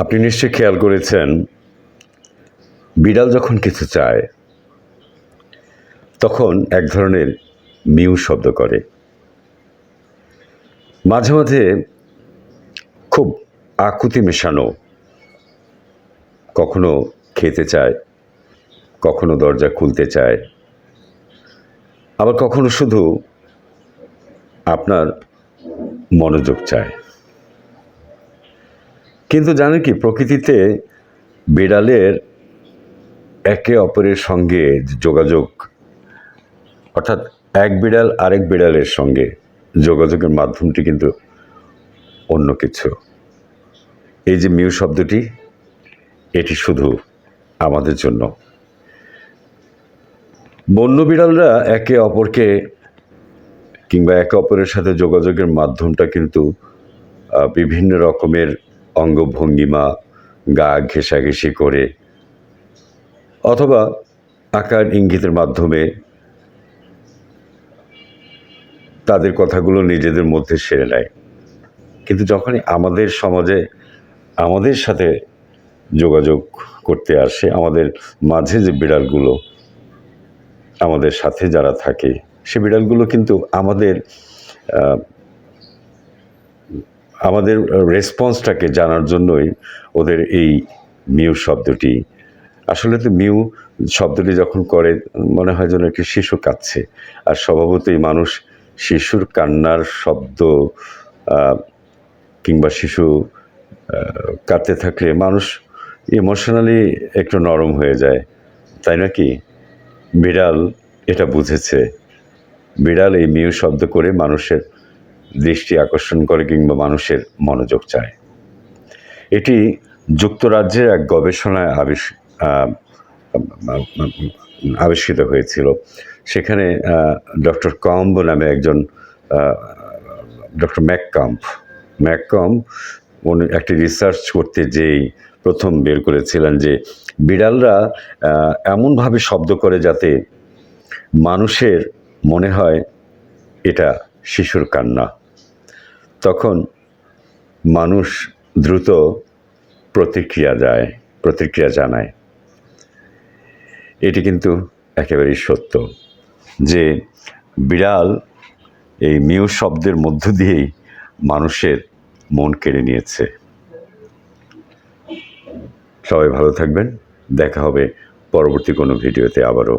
আপনি নিশ্চয়ই খেয়াল করেছেন, বিড়াল যখন কিছু চায়, তখন এক ধরনের মিউ শব্দ করে। মাঝে মাঝে খুব আকুতি মেশানো, কখনো খেতে চায়, কখনো দরজা খুলতে চায়, আবার কখনো শুধু আপনার মনোযোগ চায়। কিন্তু জানেন কি, প্রকৃতিতে বিড়ালের একে অপরের সঙ্গে যোগাযোগ, অর্থাৎ এক বিড়াল আরেক বিড়ালের সঙ্গে যোগাযোগের মাধ্যমটি কিন্তু অন্য কিছু। এই যে মিউ শব্দটি, এটি শুধু আমাদের জন্য। বন্য বিড়ালরা একে অপরকে কিংবা একে অপরের সাথে যোগাযোগের মাধ্যমটা কিন্তু বিভিন্ন রকমের অঙ্গভঙ্গিমা, গা ঘেঁষাঘেঁষি করে অথবা আকার ইঙ্গিতের মাধ্যমে তাদের কথাগুলো নিজেদের মধ্যে সেরে নেয়। কিন্তু যখনই আমাদের সমাজে আমাদের সাথে যোগাযোগ করতে আসে, আমাদের মাঝে যে বিড়ালগুলো, আমাদের সাথে যারা থাকে, সে বিড়ালগুলো কিন্তু আমাদের আমাদের রেসপন্সটাকে জানার জন্যই ওদের এই মিউ শব্দটি। আসলে তো মিউ শব্দটি যখন করে, মনে হয় যেন একটি শিশু কাঁদছে। আর স্বভাবতই মানুষ শিশুর কান্নার শব্দ কিংবা শিশু কাঁদতে থাকলে মানুষ ইমোশনালি একটু নরম হয়ে যায়। তাই নাকি? বিড়াল এটা বুঝেছে। বিড়াল এই মিউ শব্দ করে মানুষের দৃষ্টি আকর্ষণ করে কিংবা মানুষের মনোযোগ চায়। এটি যুক্তরাজ্যের এক গবেষণায় আবিষ আবিষ্কৃত হয়েছিল। সেখানে ডক্টর কম্ব নামে একজন ডক্টর ম্যাককাম্প, ম্যাককম্প উনি একটি রিসার্চ করতে যেই প্রথম বের করেছিলেন যে বিড়ালরা এমনভাবে শব্দ করে যাতে মানুষের মনে হয় এটা শিশুর কান্না। তখন মানুষ দ্রুত প্রতিক্রিয়া যায় প্রতিক্রিয়া জানায়। এটি কিন্তু একেবারেই সত্য যে বিড়াল এই মিউ শব্দের মধ্য দিয়েই মানুষের মন কেড়ে নিয়েছে। সবাই ভালো থাকবেন। দেখা হবে পরবর্তী কোনো ভিডিওতে আবারও।